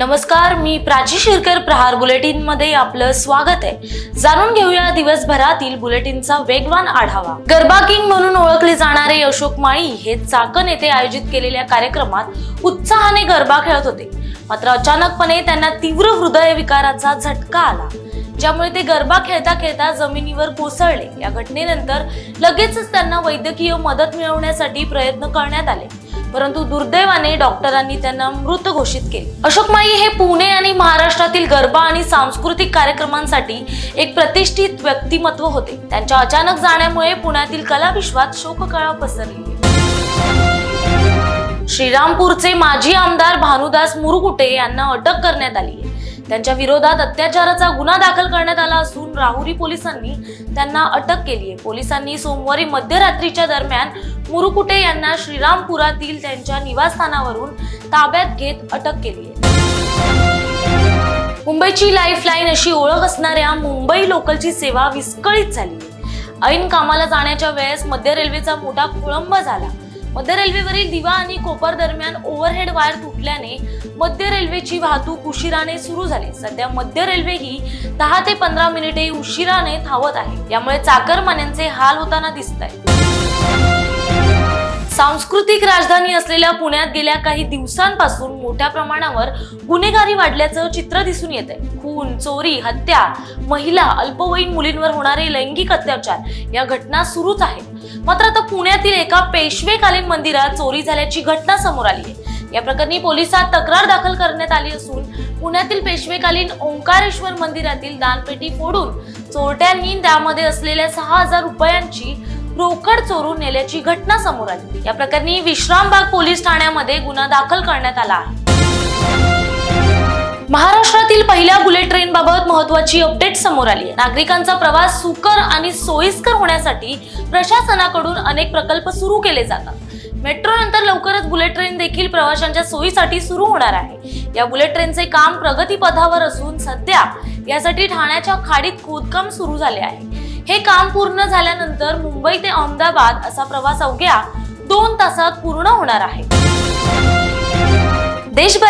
नमस्कार मी प्राची शिरकर प्रहार बुलेटिनमध्ये आपलं स्वागत आहे. जाणून घेऊया दिवसभरातील बुलेटिनचा वेगवान आढावा. गरबा किंग म्हणून ओळखले जाणारे अशोक माळी हे चाकण येथे आयोजित केलेल्या कार्यक्रमात उत्साहाने गरबा खेळत होते. मात्र अचानकपणे त्यांना तीव्र हृदयविकाराचा झटका आला. ज्यामुळे ते गरबा खेळता खेळता जमिनीवर कोसळले. या घटनेनंतर लगेचच त्यांना वैद्यकीय मदत मिळवण्यासाठी प्रयत्न करण्यात आले. परंतु दुर्दैवाने डॉक्टरांनी त्यांना मृत घोषित केले. अशोक माई हे पुणे आणि महाराष्ट्रातील गरबा आणि सांस्कृतिक कार्यक्रमांसाठी एक प्रतिष्ठित व्यक्तिमत्व होते. त्यांच्या अचानक जाण्यामुळे पुण्यातील कलाविश्वात शोककळा पसरली. श्रीरामपूरचे माजी आमदार भानुदास मुरगुटे यांना अटक करण्यात आली आहे. त्यांच्या विरोधात अत्याचाराचा गुन्हा दाखल करण्यात आला असून राहुरी पोलिसांनी त्यांना अटक केली आहे. पोलिसांनी सोमवारी मध्यरात्रीच्या दरम्यान मुरुकुटे यांना श्रीरामपुरातील त्यांच्या निवासस्थानावरून ताब्यात घेत अटक केली आहे. मुंबईची लाईफलाईन अशी ओळख असणाऱ्या मुंबई लोकलची सेवा विस्कळीत झाली आहे. ऐन कामाला जाण्याच्या वेळेस मध्य रेल्वेचा मोठा खोळंब झाला. मध्य रेल्वेवरील दिवा आणि कोपर दरम्यान ओव्हरहेड वायर तुटल्याने मध्य रेल्वेची वाहतूक उशिराने सुरू झाली. सध्या मध्य रेल्वे ही दहा ते पंधरा मिनिटे उशिराने धावत आहे. यामुळे चाकरमान्यांचे हाल होताना दिसत आहे. सांस्कृतिक राजधानी असलेल्या पुण्यात गेल्या काही दिवसांपासून मोठ्या प्रमाणावर गुन्हेगारी वाढल्याचं चित्र दिसून येत आहे खून चोरी हत्या महिला अल्पवयीन मुलींवर होणारे लैंगिक अत्याचार या घटना सुरूच आहेत. मात्र आता पुण्यातील एका पेशवेकालीन मंदिरात चोरी झाल्याची घटना समोर आली आहे. या प्रकरणी पोलिसात तक्रार दाखल करण्यात आली असून पुण्यातील पेशवेकालीन ओंकारेश्वर मंदिरातील दानपेटी फोडून चोरट्यांनी त्यामध्ये असलेल्या सहा हजार रुपयांची रोकड चोरून नेल्याची घटना समोर आली. या प्रकरणी विश्रामबाग पोलीस ठाण्यामध्ये गुन्हा दाखल करण्यात आला आहे. महाराष्ट्रातील पहिल्या बुलेट ट्रेन बाबत महत्वाची अपडेट समोर आली आहे. नागरिकांचा प्रवास सुकर आणि सोयीस्कर होण्यासाठी प्रशासनाकडून अनेक प्रकल्प सुरू केले जातात. मेट्रो नंतर लवकरच बुलेट ट्रेन देखील प्रवाशांच्या सोयीसाठी सुरू होणार आहे. या बुलेट ट्रेनचे काम प्रगतीपथावर असून सध्या यासाठी ठाण्याच्या खाडीत खोदकाम सुरू झाले आहे. हे काम पूर्ण झाल्यानंतर मुंबई ते अहमदाबाद असा प्रवास अवघ्या दोन तासात पूर्ण होणार आहे. देशभर